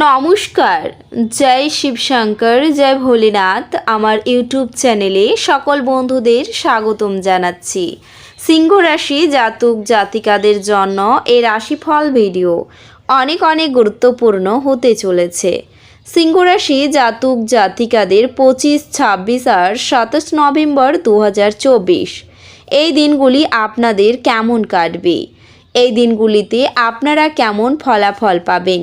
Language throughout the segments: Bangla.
নমস্কার, জয় শিবশঙ্কর, জয় ভোলেনাথ। আমার ইউটিউব চ্যানেলে সকল বন্ধুদের স্বাগতম জানাচ্ছি। সিংহ রাশি জাতক জাতিকাদের জন্য এই রাশিফল ভিডিও অনেক অনেক গুরুত্বপূর্ণ হতে চলেছে। সিংহ রাশি জাতক জাতিকাদের পঁচিশ, ছাব্বিশ আর সাতাশ নভেম্বর দু হাজার চব্বিশ। এই দিনগুলি আপনাদের কেমন কাটবে? এই দিনগুলিতে আপনারা কেমন ফলাফল পাবেন?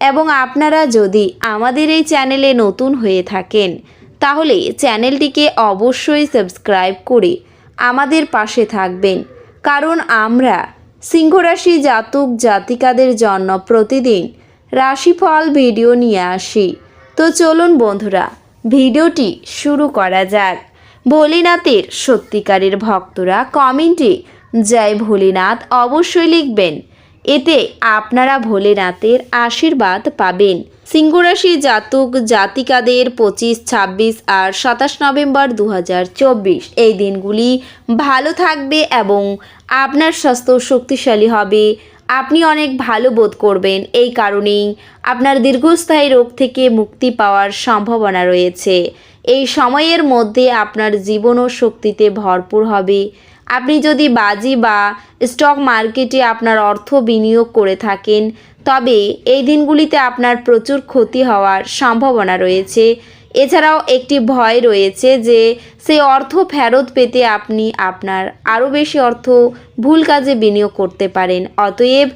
এবং আপনারা যদি আমাদের এই চ্যানেলে নতুন হয়ে থাকেন, তাহলে চ্যানেলটিকে অবশ্যই সাবস্ক্রাইব করে আমাদের পাশে থাকবেন। কারণ আমরা সিংহরাশি জাতক জাতিকাদের জন্য প্রতিদিন রাশিফল ভিডিও নিয়ে আসি। তো চলুন বন্ধুরা, ভিডিওটি শুরু করা যাক। ভোলেনাথের সত্যিকারের ভক্তরা কমেন্টে জয় ভোলেনাথ অবশ্যই লিখবেন এতে আপনারা ভোলেনাথের আশীর্বাদ পাবেন। সিংহরাশি জাতক, জাতিকাদের পঁচিশ, ছাব্বিশ আর সাতাশ নভেম্বর দু হাজার চব্বিশ। এই দিনগুলি ভালো থাকবে এবং আপনার স্বাস্থ্য শক্তিশালী হবে। আপনি অনেক ভালো বোধ করবেন। এই কারণেই আপনার দীর্ঘস্থায়ী রোগ থেকে মুক্তি পাওয়ার সম্ভাবনা রয়েছে। এই সময়ের মধ্যে আপনার জীবনও শক্তিতে ভরপুর হবে। আপনি যদি বাজি বা স্টক মার্কেটে আপনার অর্থ বিনিয়োগ করে থাকেন, তবে এই দিনগুলিতে আপনার প্রচুর ক্ষতি হওয়ার সম্ভাবনা রয়েছে। এছাড়াও একটি ভয় রয়েছে যে সেই অর্থ ফেরত পেতে আপনি আপনার আরও বেশি অর্থ ভুল কাজে বিনিয়োগ করতে পারেন। অতএব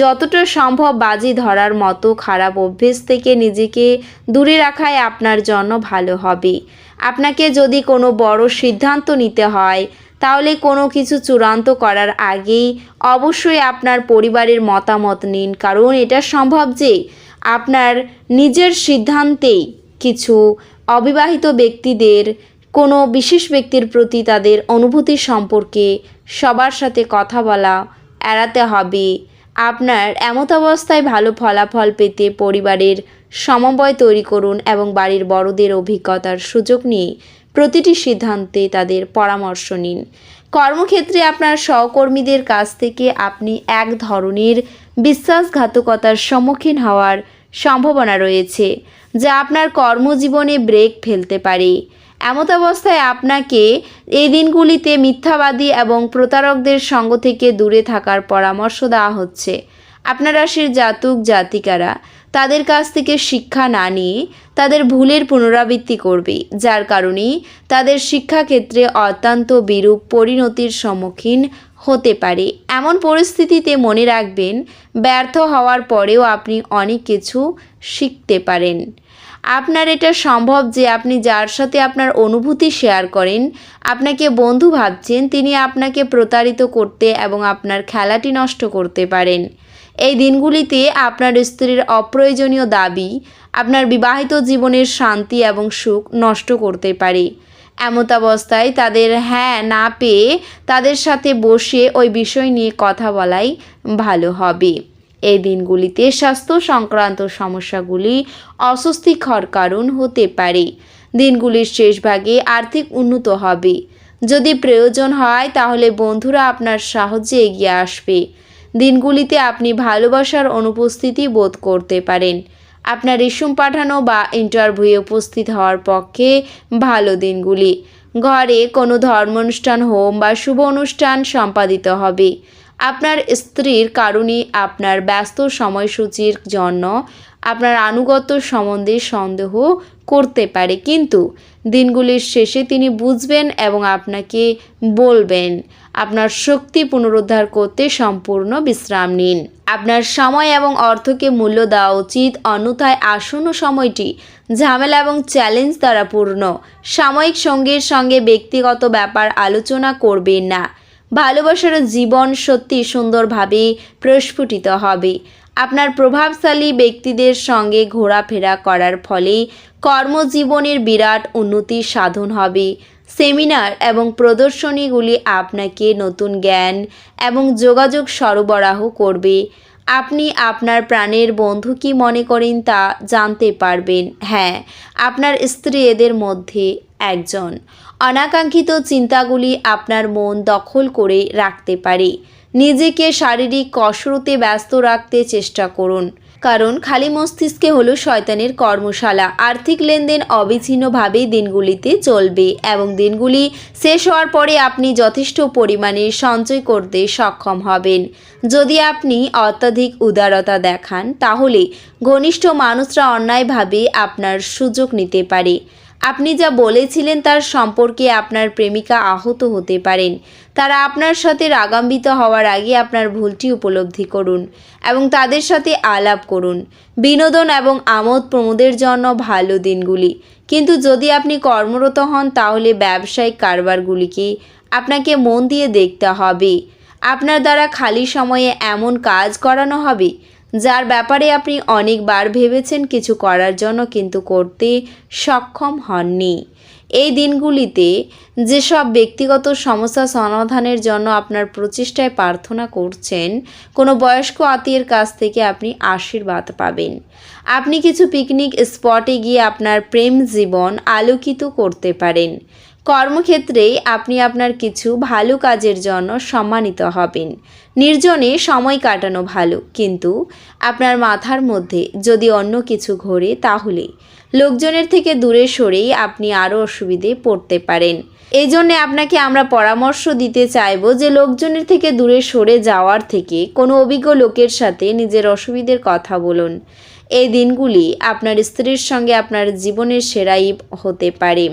যতটা সম্ভব বাজি ধরার মতো খারাপ অভ্যেস থেকে নিজেকে দূরে রাখাই আপনার জন্য ভালো হবে। আপনাকে যদি কোনো বড় সিদ্ধান্ত নিতে হয় তাহলে কোনো কিছু চূড়ান্ত করার আগেই অবশ্যই আপনার পরিবারের মতামত নিন। কারণ এটা সম্ভব যে আপনার নিজের সিদ্ধান্তেই কিছু অবিবাহিত ব্যক্তিদের, কোনো বিশেষ ব্যক্তির প্রতি তাদের অনুভূতি সম্পর্কে সবার সাথে কথা বলা এড়াতে হবে। আপনার এমত অবস্থায় ভালো ফলাফল পেতে পরিবারের সমন্বয় তৈরি করুন এবং বাড়ির বড়দের অভিজ্ঞতার সুযোগ নিয়ে প্রতিটি সিদ্ধান্তে তাদের পরামর্শ নিন। কর্মক্ষেত্রে আপনার সহকর্মীদের কাছ থেকে আপনি এক ধরনের বিশ্বাসঘাতকতার সম্মুখীন হওয়ার সম্ভাবনা রয়েছে, যা আপনার কর্মজীবনে ব্রেক ফেলতে পারে। এমত অবস্থায় আপনাকে এই দিনগুলিতে মিথ্যাবাদী এবং প্রতারকদের সঙ্গ থেকে দূরে থাকার পরামর্শ দেওয়া হচ্ছে। আপনার রাশির জাতক জাতিকারা, তাদের কাছ থেকে শিক্ষা না নিয়ে তাদের ভুলের পুনরাবৃত্তি করবে, যার কারণে তাদের শিক্ষাক্ষেত্রে অত্যন্ত বিরূপ পরিণতির সম্মুখীন হতে পারে। এমন পরিস্থিতিতে মনে রাখবেন, ব্যর্থ হওয়ার পরেও আপনি অনেক কিছু শিখতে পারেন। আপনার এটা সম্ভব যে আপনি যার সাথে আপনার অনুভূতি শেয়ার করেন, আপনাকে বন্ধু ভাবছেন, তিনি আপনাকে প্রতারিত করতে এবং আপনার খেলাটি নষ্ট করতে পারেন। এই দিনগুলিতে আপনার স্ত্রীর অপ্রয়োজনীয় দাবি, আপনার বিবাহিত জীবনের শান্তি এবং সুখ নষ্ট করতে পারে। এমতাবস্থায় তাদের হ্যাঁ না পেয়ে তাদের সাথে বসে ওই বিষয় নিয়ে কথা বলাই ভালো হবে। এই দিনগুলিতে স্বাস্থ্য সংক্রান্ত সমস্যাগুলি অস্বস্তিকর কারণ হতে পারে। দিনগুলির শেষ ভাগে আর্থিক উন্নত হবে। যদি প্রয়োজন হয়, তাহলে বন্ধুরা আপনার সাহায্যে এগিয়ে আসবে। দিনগুলিতে আপনি ভালোবাসার অনুপস্থিতি বোধ করতে পারেন। আপনার রেশম পাঠানো বা ইন্টারভিউয়ে উপস্থিত হওয়ার পক্ষে ভালো দিনগুলি। ঘরে কোনো ধর্ম অনুষ্ঠান হোম বা শুভ অনুষ্ঠান সম্পাদিত হবে। আপনার স্ত্রীর কারণে আপনার ব্যস্ত সময়সূচির জন্য আপনার আনুগত্য সম্বন্ধে সন্দেহ করতে পারে। কিন্তু দিনগুলির শেষে তিনি বুঝবেন এবং আপনাকে বলবেন, আপনার শক্তি পুনরুদ্ধার করতে সম্পূর্ণ বিশ্রাম নিন। আপনার সময় এবং অর্থকে মূল্য দেওয়া উচিত, অন্যথায় আসন্ন সময়টি ঝামেলা এবং চ্যালেঞ্জ দ্বারা পূর্ণ। সাময়িক সঙ্গীর সঙ্গে ব্যক্তিগত ব্যাপার আলোচনা করবেন না। ভালোবাসার জীবন সত্যি সুন্দরভাবে প্রস্ফুটিত হবে। আপনার প্রভাবশালী ব্যক্তিদের সঙ্গে ঘোরাফেরা করার ফলে কর্মজীবনের বিরাট উন্নতি সাধন হবে। সেমিনার এবং প্রদর্শনীগুলি আপনাকে নতুন জ্ঞান এবং যোগাযোগ সরবরাহ করবে। আপনি আপনার প্রাণের বন্ধু কি মনে করেন তা জানতে পারবেন। হ্যাঁ আপনার স্ত্রী এদের মধ্যে একজন। অনাকাঙ্ক্ষিত চিন্তাগুলি আপনার মন দখল করে রাখতে পারে। নিজেকে শারীরিক কসরতে ব্যস্ত রাখতে চেষ্টা করুন। কারণ খালি মস্তিষ্কে হলো শয়তানের কর্মশালা। আর্থিক লেনদেন অবিচ্ছিন্নভাবে দিনগুলিতে চলবে এবং দিনগুলি শেষ হওয়ার পরে আপনি যথেষ্ট পরিমাণে সঞ্চয় করতে সক্ষম হবেন। যদি আপনি অত্যাধিক উদারতা দেখান, তাহলে ঘনিষ্ঠ মানুষরা অন্যায়ভাবে আপনার সুযোগ নিতে পারে। আপনি যা বলেছিলেন তার সম্পর্কে আপনার প্রেমিকা আহত হতে পারেন। তারা আপনার সাথে রাগাম্বিত হওয়ার আগে আপনার ভুলটি উপলব্ধি করুন এবং তাদের সাথে আলাপ করুন। বিনোদন এবং আমোদ প্রমোদের জন্য ভালো দিনগুলি। কিন্তু যদি আপনি কর্মরত হন, তাহলে ব্যবসায়িক কারবারগুলিকে আপনাকে মন দিয়ে দেখতে হবে। আপনার দ্বারা খালি সময়ে এমন কাজ করানো হবে যার ব্যাপারে আপনি অনেকবার ভেবেছেন কিছু করার জন্য কিন্তু করতে সক্ষম হননি। এই দিনগুলিতে যেসব ব্যক্তিগত সমস্যা সমাধানের জন্য আপনার প্রচেষ্টায় প্রার্থনা করছেন, কোনো বয়স্ক আত্মীয়ের কাছ থেকে আপনি আশীর্বাদ পাবেন। আপনি কিছু পিকনিক স্পটে গিয়ে আপনার প্রেম জীবন আলোকিত করতে পারেন। কর্মক্ষেত্রে আপনি আপনার কিছু ভালো কাজের জন্য সম্মানিত হবেন। নির্জনে সময় কাটানো ভালো, কিন্তু আপনার মাথার মধ্যে যদি অন্য কিছু ঘোরে তাহলে লোকজনের থেকে দূরে সরেই আপনি আরও অসুবিধে পড়তে পারেন। এই জন্যে আপনাকে আমরা পরামর্শ দিতে চাইব যে লোকজনের থেকে দূরে সরে যাওয়ার থেকে কোনো অভিজ্ঞ লোকের সাথে নিজের অসুবিধের কথা বলুন। এই দিনগুলি আপনার স্ত্রীর সঙ্গে আপনার জীবনের সেরাই হতে পারে।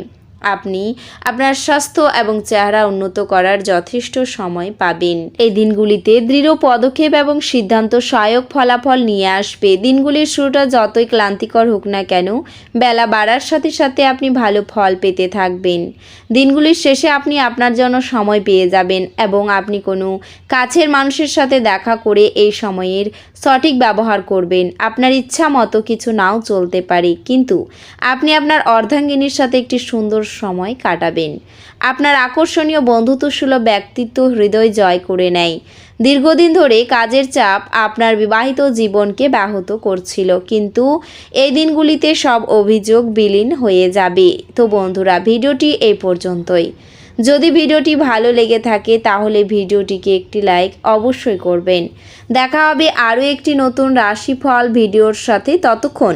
আপনি আপনার স্বাস্থ্য এবং চেহারা উন্নত করার যথেষ্ট সময় পাবেন। এই দিনগুলিতে দৃঢ় পদক্ষেপ এবং সিদ্ধান্ত সহায়ক ফলাফল নিয়ে আসবে। দিনগুলির শুরুটা যতই ক্লান্তিকর হোক না কেন, বেলা বাড়ার সাথে সাথে আপনি ভালো ফল পেতে থাকবেন। দিনগুলির শেষে আপনি আপনার জন্য সময় পেয়ে যাবেন এবং আপনি কোনো কাছের মানুষের সাথে দেখা করে এই সময়ের সঠিক ব্যবহার করবেন। আপনার ইচ্ছা মতো কিছু নাও চলতে পারে, কিন্তু আপনি আপনার অর্ধাঙ্গিনীর সাথে একটি সুন্দর সময় কাটাবেন। আপনার আকর্ষণীয় বন্ধুত্বসুলভ ব্যক্তিত্ব হৃদয় জয় করে নেয়। দীর্ঘদিন ধরে কাজের চাপ আপনার বিবাহিত জীবনকে ব্যাহত করছিল, কিন্তু এই দিনগুলিতে সব অভিযোগ বিলীন হয়ে যাবে। তো বন্ধুরা, ভিডিওটি এই পর্যন্তই। যদি ভিডিওটি ভালো লেগে থাকে, তাহলে ভিডিওটিকে একটি লাইক অবশ্যই করবেন। দেখা হবে আরও একটি নতুন রাশিফল ভিডিওর সাথে। ততক্ষণ